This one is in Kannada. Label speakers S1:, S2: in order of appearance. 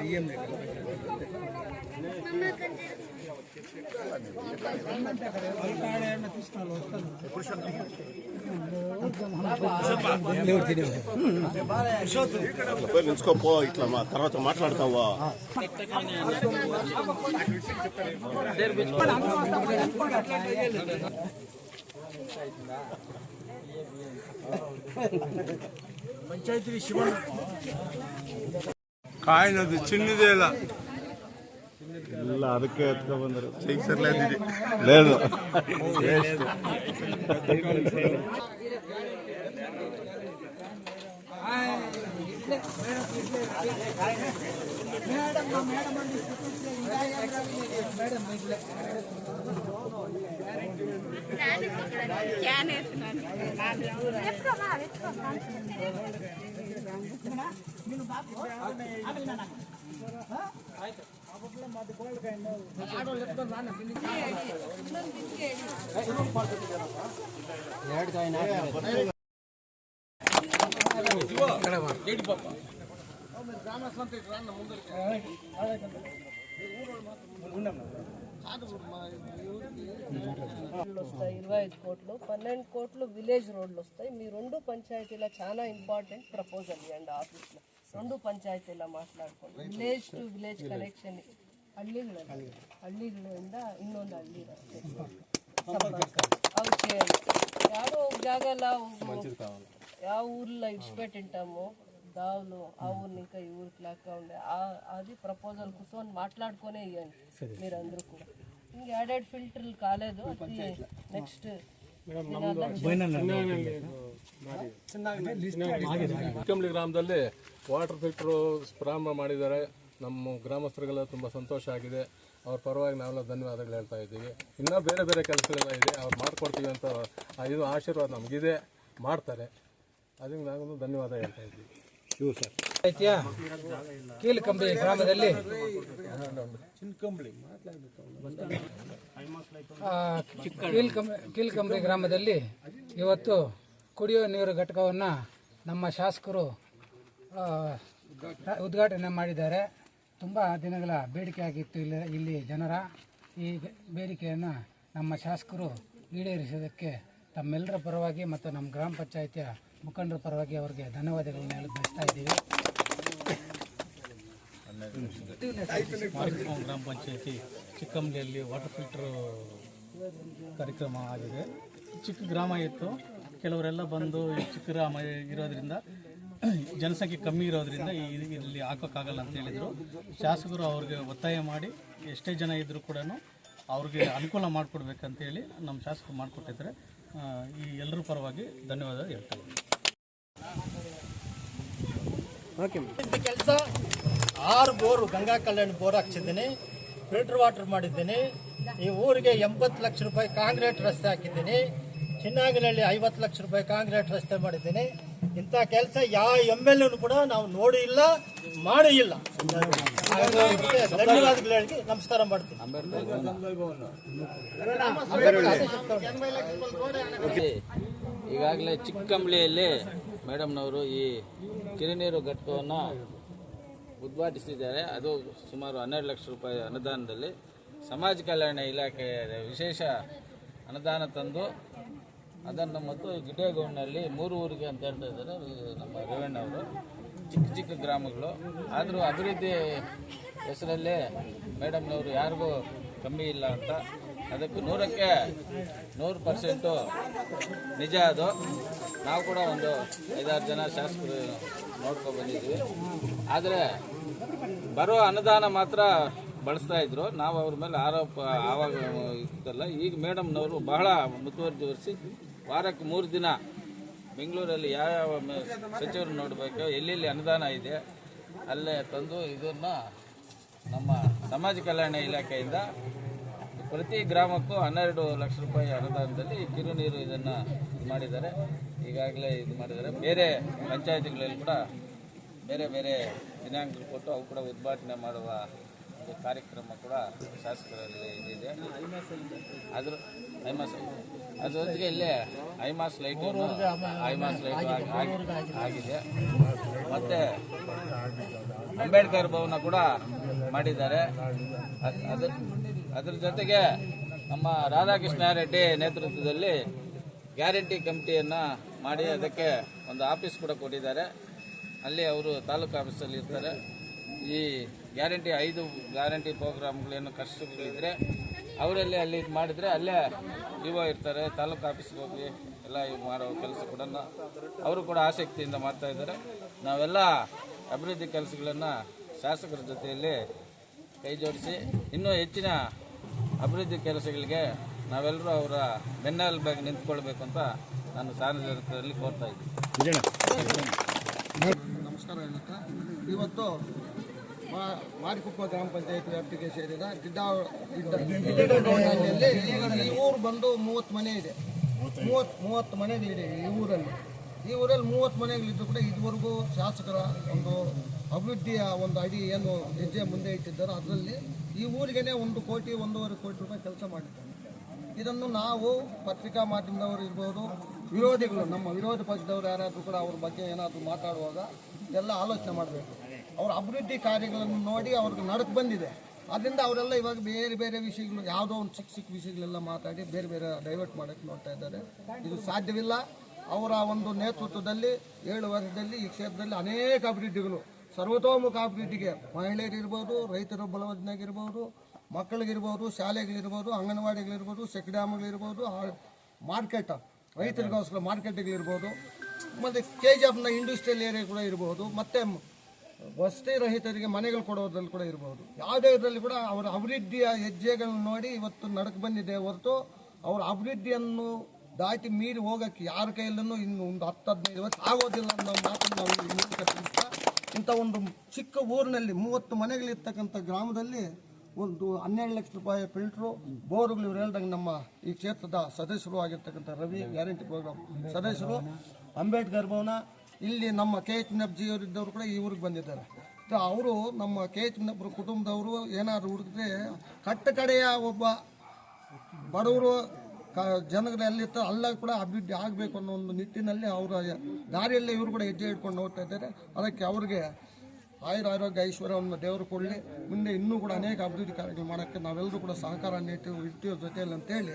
S1: ஐயம் నిలుచుకోపో ఇట్లా మా తర్వాత మాట్లాడతావా?
S2: కాయనది చిన్నదేలా. ಇಲ್ಲ
S1: ಅದಕ್ಕೆ ಎತ್ಕೊಂಡ್ಬಂದರು లేదు
S3: ಆಯ್ತು వస్తాయి ఇరవై ఐదు కోట్లు పన్నెండు కోట్లు విలేజ్ రోడ్లు వస్తాయి. మీ రెండు పంచాయతీల చాలా ఇంపార్టెంట్ ప్రపోజల్ ఇవ్వండి ఆఫీస్లో. రెండు పంచాయతీల ಮಾತಾಡ್ಕೊಂಡು ವಿಲೇಜ್ ಟು ವಿಲೇಜ್ ಕನೆಕ್ಷನ್ ಹಳ್ಳಿಗಳು ಹಳ್ಳಿಗಳಿಂದ ಇನ್ನೊಂದು ಹಳ್ಳಿ ರಸ್ತೆ ಸಂಪರ್ಕ అవి చేయండి యాడో ఒక జాగాలో ಯಾವ ఊర్లో ఇడిచిపెట్టింటాము దావులు ఆ ఊరిని ఇంకా ఈ ఊరికి లేక ఉండే ఆ- అది ప్రపోజల్ కూర్చొని మాట్లాడుకునే ఇవ్వండి మీరందరూ కూడా ఇంక యాడెడ్ ఫిల్టర్లు కాలేదు అది నెక్స్ట్
S4: ಚಿಕ್ಕಂಬಳಿ ಗ್ರಾಮದಲ್ಲಿ ವಾಟರ್ ಫಿಲ್ಟ್ರು ಪ್ರಾರಂಭ ಮಾಡಿದ್ದಾರೆ. ನಮ್ಮ ಗ್ರಾಮಸ್ಥರಿಗೆಲ್ಲ ತುಂಬ ಸಂತೋಷ ಆಗಿದೆ. ಅವ್ರ ಪರವಾಗಿ ನಾವೆಲ್ಲ ಧನ್ಯವಾದಗಳು ಹೇಳ್ತಾ ಇದ್ದೀವಿ. ಇನ್ನೂ ಬೇರೆ ಬೇರೆ ಕೆಲಸಗಳೆಲ್ಲ ಇದೆ. ಅವ್ರು ಮಾಡ್ಕೊಡ್ತೀವಿ ಅಂತ ಆ ಇದು ಆಶೀರ್ವಾದ ನಮಗಿದೆ. ಮಾಡ್ತಾರೆ. ಅದಕ್ಕೆ ನಾವು ಧನ್ಯವಾದ ಹೇಳ್ತಾ ಇದ್ದೀವಿ.
S5: ಐತಿಯ ಕೀಲಕಂಬಿ ಗ್ರಾಮದಲ್ಲಿ? ಆ, ಕೀಲ್ಕಂಬಿ ಕೀಲ್ಕಂಬಿ ಗ್ರಾಮದಲ್ಲಿ ಇವತ್ತು ಕುಡಿಯುವ ನೀರು ಘಟಕವನ್ನು ನಮ್ಮ ಶಾಸಕರು ಉದ್ಘಾಟನೆ ಮಾಡಿದ್ದಾರೆ. ತುಂಬ ದಿನಗಳ ಬೇಡಿಕೆ ಆಗಿತ್ತು ಇಲ್ಲಿ ಇಲ್ಲಿ ಜನರ ಈ ಬೇಡಿಕೆಯನ್ನು ನಮ್ಮ ಶಾಸಕರು ಈಡೇರಿಸೋದಕ್ಕೆ ತಮ್ಮೆಲ್ಲರ ಪರವಾಗಿ ಮತ್ತು ನಮ್ಮ ಗ್ರಾಮ ಪಂಚಾಯಿತಿಯ ಮುಖಂಡರ ಪರವಾಗಿ ಅವರಿಗೆ ಧನ್ಯವಾದಗಳನ್ನು ಹೇಳಿ ಬಯಸ್ತಾ ಇದ್ದೀವಿ.
S6: ಗ್ರಾಮ ಪಂಚಾಯತಿ ಚಿಕ್ಕಂಬಳಿಯಲ್ಲಿ ವಾಟರ್ ಫಿಲ್ಟರ್ ಕಾರ್ಯಕ್ರಮ ಆಗಿದೆ. ಚಿಕ್ಕ ಗ್ರಾಮ ಇತ್ತು. ಕೆಲವರೆಲ್ಲ ಬಂದು ಚಿಕ್ಕರ ಇರೋದ್ರಿಂದ ಜನಸಂಖ್ಯೆ ಕಮ್ಮಿ ಇರೋದ್ರಿಂದ ಈ- ಇಲ್ಲಿ ಹಾಕೋಕ್ಕಾಗಲ್ಲ ಅಂತ ಹೇಳಿದರು. ಶಾಸಕರು ಅವ್ರಿಗೆ ಒತ್ತಾಯ ಮಾಡಿ ಎಷ್ಟೇ ಜನ ಇದ್ದರೂ ಕೂಡ ಅವ್ರಿಗೆ ಅನುಕೂಲ ಮಾಡಿಕೊಡ್ಬೇಕಂತೇಳಿ ನಮ್ಮ ಶಾಸಕರು ಮಾಡಿಕೊಟ್ಟಿದ್ದಾರೆ. ಈ ಎಲ್ಲರ ಪರವಾಗಿ ಧನ್ಯವಾದ ಹೇಳ್ತಾರೆ ಇದ್ದೀನಿ.
S7: ಕೆಲಸ ಆರು ಬೋರು ಗಂಗಾ ಕಲ್ಯಾಣ ಬೋರ್ ಹಾಕ್ಸಿದ್ದೀನಿ ಫಿಲ್ಟರ್ ವಾಟರ್ ಮಾಡಿದ್ದೀನಿ ಈ ಊರಿಗೆ ಎಂಬತ್ತು ಲಕ್ಷ ರೂಪಾಯಿ ಕಾಂಕ್ರೀಟ್ ರಸ್ತೆ ಹಾಕಿದ್ದೀನಿ. ಚಿನ್ನಾಗಿನಲ್ಲಿ ಐವತ್ತು ಲಕ್ಷ ರೂಪಾಯಿ ಕಾಂಕ್ರೀಟ್ ರಸ್ತೆ ಮಾಡಿದ್ದೀನಿ. ಇಂಥ ಕೆಲಸ ಯಾವ ಎಂ ಎಲ್ ಕೂಡ ನಾವು ನೋಡಿ ಇಲ್ಲ, ಮಾಡಿ ಇಲ್ಲ. ನಮಸ್ಕಾರ ಮಾಡ್ತೀನಿ.
S8: ಈಗಾಗಲೇ ಚಿಕ್ಕಂಬಳಿಯಲ್ಲಿ ಮೇಡಮ್ನವರು ಈ ಕಿರಿನೀರು ಘಟಕವನ್ನು ಉದ್ಘಾಟಿಸಿದ್ದಾರೆ. ಅದು ಸುಮಾರು ಹನ್ನೆರಡು ಲಕ್ಷ ರೂಪಾಯಿ ಅನುದಾನದಲ್ಲಿ. ಸಮಾಜ ಕಲ್ಯಾಣ ಇಲಾಖೆಯ ವಿಶೇಷ ಅನುದಾನ ತಂದು ಅದನ್ನು ಮತ್ತು ಗಿಡಗೌಡ್ನಲ್ಲಿ ಮೂರು ಊರಿಗೆ ಅಂತ ಹೇಳ್ತಾ ಇದ್ದಾರೆ. ಇದು ನಮ್ಮ ರೇವಣ್ಣವರು. ಚಿಕ್ಕ ಚಿಕ್ಕ ಗ್ರಾಮಗಳು. ಆದರೂ ಅಭಿವೃದ್ಧಿ ಹೆಸರಲ್ಲೇ ಮೇಡಮ್ನವರು ಯಾರಿಗೂ ಕಮ್ಮಿ ಇಲ್ಲ ಅಂತ. ಅದಕ್ಕೆ ನೂರಕ್ಕೆ ನೂರು ಪರ್ಸೆಂಟು ನಿಜ ಅದು. ನಾವು ಕೂಡ ಒಂದು ಐದಾರು ಜನ ಶಾಸಕರು ನೋಡ್ಕೊ ಬಂದಿದ್ವಿ. ಆದರೆ ಬರೋ ಅನುದಾನ ಮಾತ್ರ ಬಳಸ್ತಾ ಇದ್ರು. ನಾವು ಅವ್ರ ಮೇಲೆ ಆರೋಪ, ಆವಾಗ ಇತ್ತಲ್ಲ ಈಗ ಮೇಡಮ್ನವರು ಬಹಳ ಮುತುವರ್ಜಿ ವಹಿಸಿ ವಾರಕ್ಕೆ ಮೂರು ದಿನ ಬೆಂಗಳೂರಲ್ಲಿ ಯಾವ್ಯಾವ ಯಾವ ಸಚಿವರು ನೋಡಬೇಕು, ಎಲ್ಲೆಲ್ಲಿ ಅನುದಾನ ಇದೆ, ಅಲ್ಲೇ ತಂದು ಇದನ್ನು ನಮ್ಮ ಸಮಾಜ ಕಲ್ಯಾಣ ಇಲಾಖೆಯಿಂದ ಪ್ರತಿ ಗ್ರಾಮಕ್ಕೂ ಹನ್ನೆರಡು ಲಕ್ಷ ರೂಪಾಯಿ ಅನುದಾನದಲ್ಲಿ ಕಿರುನೀರು ಇದನ್ನು ಮಾಡಿದ್ದಾರೆ. ಈಗಾಗಲೇ ಇದು ಮಾಡಿದ್ದಾರೆ. ಬೇರೆ ಪಂಚಾಯತಿಗಳಲ್ಲಿ ಕೂಡ ಬೇರೆ ಬೇರೆ ದಿನಾಂಕಗಳು ಕೊಟ್ಟು ಅವು ಕೂಡ ಉದ್ಘಾಟನೆ ಮಾಡುವ ಒಂದು ಕಾರ್ಯಕ್ರಮ ಕೂಡ ಶಾಸಕರಲ್ಲಿ ಇದಿದೆ. ಅದ್ರ ಐಮಾಸ್ ಅದ್ರ ಜೊತೆಗೆ ಇಲ್ಲೇ ಐಮಾಸ್ ಲೈಟ್ ಐಮಾಸ್ ಲೈಟ್ ಆಗಿದೆ. ಮತ್ತೆ ಅಂಬೇಡ್ಕರ್ ಭವನ ಕೂಡ ಮಾಡಿದ್ದಾರೆ. ಅದ್- ಅದ್ರ ಅದ್ರ ಜೊತೆಗೆ ನಮ್ಮ ರಾಧಾಕೃಷ್ಣ ರೆಡ್ಡಿ ನೇತೃತ್ವದಲ್ಲಿ ಗ್ಯಾರಂಟಿ ಕಮಿಟಿಯನ್ನು ಮಾಡಿ ಅದಕ್ಕೆ ಒಂದು ಆಫೀಸ್ ಕೂಡ ಕೊಟ್ಟಿದ್ದಾರೆ. ಅಲ್ಲಿ ಅವರು ತಾಲೂಕು ಆಫೀಸಲ್ಲಿ ಇರ್ತಾರೆ. ಈ ಗ್ಯಾರಂಟಿ ಐದು ಗ್ಯಾರಂಟಿ ಪ್ರೋಗ್ರಾಮ್ಗಳೇನು ಕಷ್ಟಗಳಿದ್ರೆ ಅವರಲ್ಲೇ ಅಲ್ಲಿ ಇದು ಮಾಡಿದರೆ ಅಲ್ಲೇ ಇವ ಇರ್ತಾರೆ ತಾಲೂಕು ಆಫೀಸ್ಗೆ ಹೋಗಿ ಎಲ್ಲ ಇದು ಮಾಡೋ ಕೆಲಸ ಕೂಡ ಅವರು ಕೂಡ ಆಸಕ್ತಿಯಿಂದ ಮಾಡ್ತಾ ಇದ್ದಾರೆ. ನಾವೆಲ್ಲ ಅಭಿವೃದ್ಧಿ ಕೆಲಸಗಳನ್ನು ಶಾಸಕರ ಜೊತೆಯಲ್ಲಿ ಕೈ ಜೋಡಿಸಿ ಇನ್ನೂ ಹೆಚ್ಚಿನ ಅಭಿವೃದ್ಧಿ ಕೆಲಸಗಳಿಗೆ ನಾವೆಲ್ಲರೂ ಅವರ ಬೆನ್ನೆಲುಬಾಗಿ ನಿಂತ್ಕೊಳ್ಬೇಕು ಅಂತ ನಾನು ಸಾರ್ವಜನಿಕರಲ್ಲಿ ಕೋರ್ತಾ ಇದ್ದೀನಿ.
S9: ನಮಸ್ಕಾರ ಇವತ್ತು ಮಾರಿಕುಪ್ಪ ಗ್ರಾಮ ಪಂಚಾಯತ್ ವ್ಯಾಪ್ತಿಗೆ ಸೇರಿದ ಗಿಡ್ಡ ಗಿಡ್ಡ- ಈ ಊರು ಬಂದು ಮೂವತ್ತು ಮನೆ ಇದೆ. ಮೂವತ್ತು ಮೂವತ್ತು ಮನೆ ಇದೆ ಈ ಊರಲ್ಲಿ. ಈ ಊರಲ್ಲಿ ಮೂವತ್ತು ಮನೆಗಳಿದ್ದು ಕೂಡ ಇದುವರೆಗೂ ಶಾಸಕರ ಒಂದು ಅಭಿವೃದ್ಧಿಯ ಒಂದು ಅಡಿ ಏನು ಹೆಜ್ಜೆ ಮುಂದೆ ಇಟ್ಟಿದ್ದಾರೆ ಅದರಲ್ಲಿ ಈ ಊರಿಗೇನೆ ಒಂದು ಕೋಟಿ ಒಂದೂವರೆ ಕೋಟಿ ರೂಪಾಯಿ ಕೆಲಸ ಮಾಡಿದ್ದಾರೆ. ಇದನ್ನು ನಾವು ಪತ್ರಿಕಾ ಮಾಧ್ಯಮದವರು ಇರ್ಬೋದು ವಿರೋಧಿಗಳು ನಮ್ಮ ವಿರೋಧ ಪಕ್ಷದವರು ಯಾರಾದರೂ ಕೂಡ ಅವ್ರ ಬಗ್ಗೆ ಏನಾದರೂ ಮಾತಾಡುವಾಗ ಎಲ್ಲ ಆಲೋಚನೆ ಮಾಡಬೇಕು. ಅವರ ಅಭಿವೃದ್ಧಿ ಕಾರ್ಯಗಳನ್ನು ನೋಡಿ ಅವ್ರಿಗೆ ನಡಕ್ ಬಂದಿದೆ. ಅದರಿಂದ ಅವರೆಲ್ಲ ಇವಾಗ ಬೇರೆ ಬೇರೆ ವಿಷಯಗಳು, ಯಾವುದೋ ಒಂದು ಚಿಕ್ಕ ಚಿಕ್ಕ ವಿಷಯಗಳೆಲ್ಲ ಮಾತಾಡಿ ಬೇರೆ ಬೇರೆ ಡೈವರ್ಟ್ ಮಾಡೋಕ್ಕೆ ನೋಡ್ತಾ ಇದ್ದಾರೆ. ಇದು ಸಾಧ್ಯವಿಲ್ಲ. ಅವರ ಒಂದು ನೇತೃತ್ವದಲ್ಲಿ ಏಳು ವರ್ಷದಲ್ಲಿ ಈ ಕ್ಷೇತ್ರದಲ್ಲಿ ಅನೇಕ ಅಭಿವೃದ್ಧಿಗಳು. ಸರ್ವತೋಮುಖ ಅಭಿವೃದ್ಧಿಗೆ ಮಹಿಳೆಯರಿರ್ಬೋದು ರೈತರ ಬಲವಂತನಾಗಿರ್ಬೋದು ಮಕ್ಕಳಿಗಿರ್ಬೋದು, ಶಾಲೆಗಳಿರ್ಬೋದು, ಅಂಗನವಾಡಿಗಳಿರ್ಬೋದು ಸೆಕ್ಡ್ಯಾಮ್ಗಳಿರ್ಬೋದು ಮಾರ್ಕೆಟ್, ರೈತರಿಗೋಸ್ಕರ ಮಾರ್ಕೆಟ್ಗಳಿರ್ಬೋದು. ಮತ್ತು ಕೆ ಜಿ ಎಫ್ನ ಇಂಡಸ್ಟ್ರಿಯಲ್ ಏರಿಯಾ ಕೂಡ ಇರ್ಬೋದು. ಮತ್ತು ವಸತಿ ರಹಿತರಿಗೆ ಮನೆಗಳು ಕೊಡೋದ್ರಲ್ಲಿ ಕೂಡ ಇರ್ಬೋದು. ಯಾವುದೇ ಇದರಲ್ಲಿ ಕೂಡ ಅವರ ಅಭಿವೃದ್ಧಿಯ ಹೆಜ್ಜೆಗಳನ್ನು ನೋಡಿ ಇವತ್ತು ನಡಕ್ ಬಂದಿದೆ ಹೊರತು ಅವರ ಅಭಿವೃದ್ಧಿಯನ್ನು ದಾಟಿ ಮೀರಿ ಹೋಗಕ್ಕೆ ಯಾರ ಕೈಯಲ್ಲೂ ಇನ್ನು ಒಂದು ಹತ್ತು ಹದಿನೈದು ವರ್ಷ ಆಗೋದಿಲ್ಲ ಅನ್ನೋ ಮಾತನ್ನು ನಾವು ಇಂಥ ಒಂದು ಚಿಕ್ಕ ಊರಿನಲ್ಲಿ ಮೂವತ್ತು ಮನೆಗಳಿರ್ತಕ್ಕಂಥ ಗ್ರಾಮದಲ್ಲಿ ಒಂದು ಹನ್ನೆರಡು ಲಕ್ಷ ರೂಪಾಯಿ ಫಿಲ್ಟ್ರು, ಬೋರ್ಗಳು ಇವ್ರು ಹೇಳ್ದಂಗೆ ನಮ್ಮ ಈ ಕ್ಷೇತ್ರದ ಸದಸ್ಯರು ಆಗಿರ್ತಕ್ಕಂಥ ರವಿ ಗ್ಯಾರಂಟಿ ಪ್ರೋಗ್ರಾಮ್ ಸದಸ್ಯರು, ಅಂಬೇಡ್ಕರ್ ಭವನ ಇಲ್ಲಿ ನಮ್ಮ ಕೆ ಎಚ್ ನಬ್ಜಿಯವರಿದ್ದವರು ಕೂಡ ಈ ಊರಿಗೆ ಬಂದಿದ್ದಾರೆ. ಅವರು ನಮ್ಮ ಕೆ ಎಚ್ ನಬ್ರ ಕುಟುಂಬದವರು ಏನಾದ್ರು ಹುಡುಕಿದ್ರೆ ಕಟ್ಟ ಕಡೆಯ ಒಬ್ಬ ಬಡವರು ಕ ಜನಗಳು ಎಲ್ಲಿರ್ತಾರೆ ಅಲ್ಲ ಕೂಡ ಅಭಿವೃದ್ಧಿ ಆಗಬೇಕು ಅನ್ನೋ ಒಂದು ನಿಟ್ಟಿನಲ್ಲಿ ಅವರ ದಾರಿಯಲ್ಲೇ ಇವರು ಕೂಡ ಹೆಜ್ಜೆ ಇಟ್ಕೊಂಡು ಹೋಗ್ತಾ ಇದ್ದಾರೆ. ಅದಕ್ಕೆ ಅವ್ರಿಗೆ ಆಯುರ ಆರೋಗ್ಯ ಐಶ್ವರ್ಯವನ್ನು ದೇವರು ಕೊಡಲಿ. ಮುಂದೆ ಇನ್ನೂ ಕೂಡ ಅನೇಕ ಅಭಿವೃದ್ಧಿ ಕಾರ್ಯಗಳು ಮಾಡೋಕ್ಕೆ ನಾವೆಲ್ಲರೂ ಕೂಡ ಸಹಕಾರ ನೀಡ್ತೀವಿ ಇರ್ತೀವಿ ಜೊತೆಯಲ್ಲಿ ಅಂತೇಳಿ